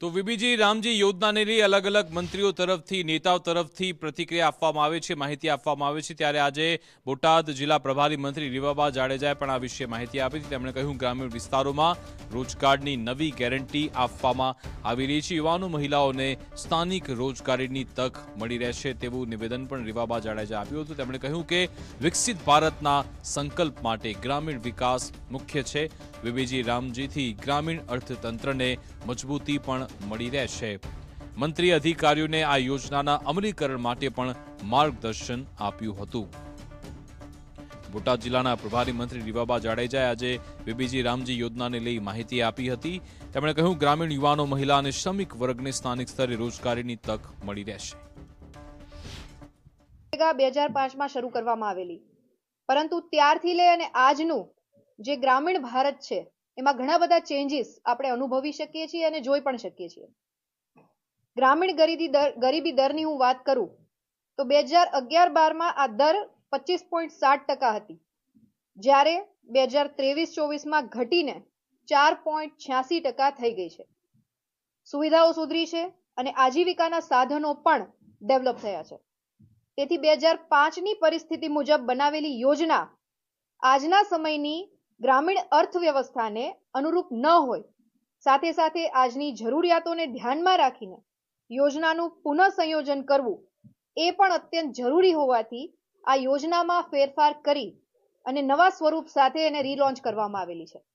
તો વીબીજી રામજી યોજનાને લઈ અલગ અલગ મંત્રીઓ તરફથી, નેતાઓ તરફથી પ્રતિક્રિયા આપવામાં આવે છે, માહિતી આપવામાં આવે છે. ત્યારે આજે બોટાદ જિલ્લા પ્રભારી મંત્રી રીવાબા જાડેજાએ પણ આ વિશે માહિતી આપી હતી. તેમણે કહ્યું, ગ્રામીણ વિસ્તારોમાં રોજગારની નવી ગેરંટી આપવામાં આવી રહી છે. યુવાનો, મહિલાઓને સ્થાનિક રોજગારીની તક મળી રહેશે. તેવું નિવેદન પણ રીવાબા જાડેજા આપ્યું હતું. તેમણે કહ્યું કે વિકસિત ભારતના સંકલ્પ માટે ગ્રામીણ વિકાસ મુખ્ય છે. વીબીજી રામજીથી ગ્રામીણ અર્થતંત્રને મજબૂતી પણ મળી રહેશે. મંત્રી અધિકારીઓને આ યોજનાના અમલીકરણ માટે પણ માર્ગદર્શન આપ્યું હતું. બોટાદ જિલ્લાના પ્રભારી મંત્રી રીવાબા જાડેજાએ આજે બીબીજી રામજી યોજનાને લઈ માહિતી આપી હતી. તેમણે કહ્યું, ગ્રામીણ યુવાનો, મહિલા અને શ્રમિક વર્ગને સ્થાનિક સ્તરે રોજગારીની તક મળી રહેશે. બે હજાર પાંચમાં શરૂ કરવામાં આવેલી. પરંતુ ત્યારથી લઈ અને આજનું જે ગ્રામીણ ભારત છે એમાં ઘણા બધા ચેન્જીસ આપણે અનુભવી શકીએ છીએ અને જોઈ પણ શકીએ છીએ. ગ્રામીણ ગરીબી દર, ગરીબી દરની હું વાત કરું, તો બે હજાર અગિયાર બારમાં આ દર પચીસ પોઈન્ટ સાત ટકા હતી. જ્યારે બે હજાર ત્રેવીસ ચોવીસમાં ઘટીને ચાર પોઈન્ટ છ્યાસી ટકા થઈ ગઈ છે. સુવિધાઓ સુધરી છે અને આજીવિકાના સાધનો પણ ડેવલપ થયા છે. તેથી બે હજાર પાંચની પરિસ્થિતિ મુજબ બનાવેલી યોજના આજના સમયની ગ્રામીણ અર્થવ્યવસ્થાને અનુરૂપ ન હોય, સાથે સાથે આજની જરૂરિયાતોને ધ્યાનમાં રાખીને યોજનાનું પુનઃ સંયોજન કરવું એ પણ અત્યંત જરૂરી હોવાથી આ યોજનામાં ફેરફાર કરી અને નવા સ્વરૂપ સાથે એને રીલોન્ચ કરવામાં આવેલી છે.